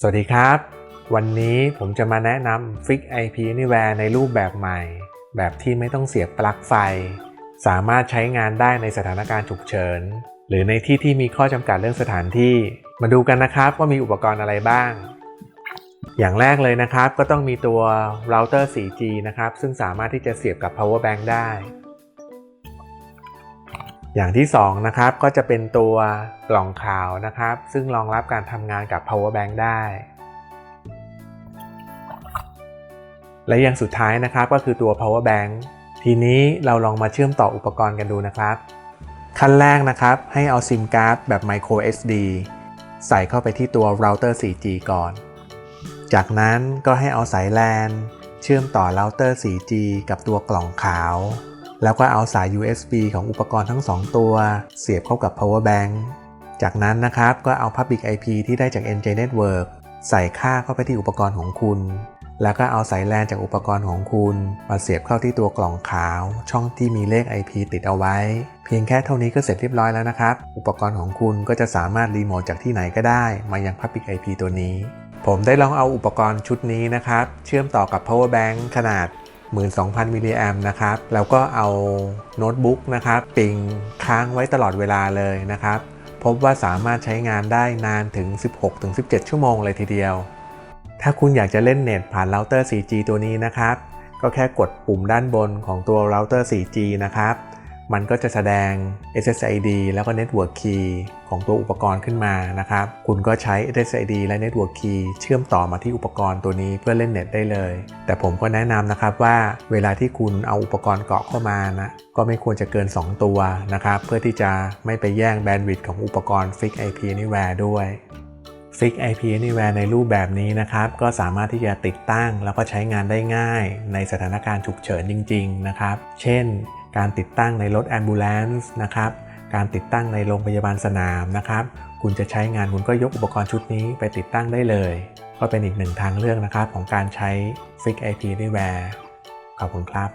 สวัสดีครับ วันนี้ผมจะมาแนะนำ Fix IP Anywhere ในรูปแบบใหม่ แบบที่ไม่ต้องเสียบปลั๊กไฟ สามารถใช้งานได้ในสถานการณ์ฉุกเฉิน หรือในที่ที่มีข้อจำกัดเรื่องสถานที่ มาดูกันนะครับว่ามีอุปกรณ์อะไรบ้าง อย่างแรกเลยนะครับก็ต้องมีตัวเราเตอร์ 4G นะครับ ซึ่งสามารถที่จะเสียบกับ power bank ได้ อย่างที่2นะครับก็จะเป็นตัวกล่องข่าวนะครับ ซึ่งรองรับการทำงานกับ power bank ได้ และอย่างสุดท้ายนะครับก็คือตัว power bank ทีนี้เราลองมาเชื่อมต่ออุปกรณ์กันดูนะครับ ขั้นแรกนะครับให้เอาซิมการ์ดแบบ micro SD ใส่เข้าไปที่ตัวเราเตอร์ 4G ก่อน จากนั้นก็ให้เอาสาย LAN เชื่อมต่อเราเตอร์ 4G กับตัวกล่องขาว แล้วก็เอาสาย USB ของอุปกรณ์ทั้ง 2 ตัว เสียบเข้ากับ power bank จากนั้นนะครับก็เอา Public IP ที่ได้จาก NJ Network ใส่ค่าเข้าไปที่อุปกรณ์ของคุณ แล้วก็เอาสายแลนจากอุปกรณ์ของคุณ มาเสียบเข้าที่ตัวกล่องขาว ช่องที่มีเลข IP ติดเอาไว้ เพียงแค่เท่านี้ก็เสร็จเรียบร้อยแล้วนะครับ อุปกรณ์ของคุณก็จะสามารถรีโมทจากที่ไหนก็ได้ มายัง Public IP ตัวนี้ ผมได้ลองเอาอุปกรณ์ชุดนี้นะครับ เชื่อมต่อกับ power bank ขนาด 12,000 มิลลิแอมนะครับ แล้วก็เอาโน้ตบุ๊กนะครับ ปิงค้างไว้ตลอดเวลาเลยนะครับ พบว่าสามารถใช้งานได้นานถึง 16-17 ชั่วโมงเลยทีเดียว ถ้าคุณอยากจะเล่นเน็ตผ่านเราเตอร์ 4G ตัวนี้นะครับ ก็แค่กดปุ่มด้านบนของตัวเราเตอร์ 4G นะครับ มันก็จะแสดง SSID แล้วก็ Network Key ของตัวอุปกรณ์ขึ้นมานะครับ คุณก็ใช้ SSID และ Network Key เชื่อมต่อมาที่อุปกรณ์ตัวนี้เพื่อเล่นเน็ตได้เลย แต่ผมก็แนะนำนะครับว่าเวลาที่คุณเอาอุปกรณ์เกาะเข้ามานะก็ไม่ควรจะเกิน 2 ตัวนะครับ เพื่อที่จะไม่ไปแย่งแบนด์วิดต์ของอุปกรณ์ Fix IP Anywhere ด้วย Fix IP Anywhere ในรูปแบบนี้นะครับ ก็สามารถที่จะติดตั้งแล้วก็ใช้งานได้ง่ายในสถานการณ์ฉุกเฉินจริง ๆ นะครับ เช่น การติดตั้งในรถแอมบูเลนส์นะครับ การติดตั้งในโรงพยาบาลสนามนะครับ คุณจะใช้งานคุณก็ยกอุปกรณ์ชุดนี้ไปติดตั้งได้เลย ก็เป็นอีกหนึ่งทางเลือกนะครับของการใช้ Fix IP ด้วยแวร์ขอบคุณครับ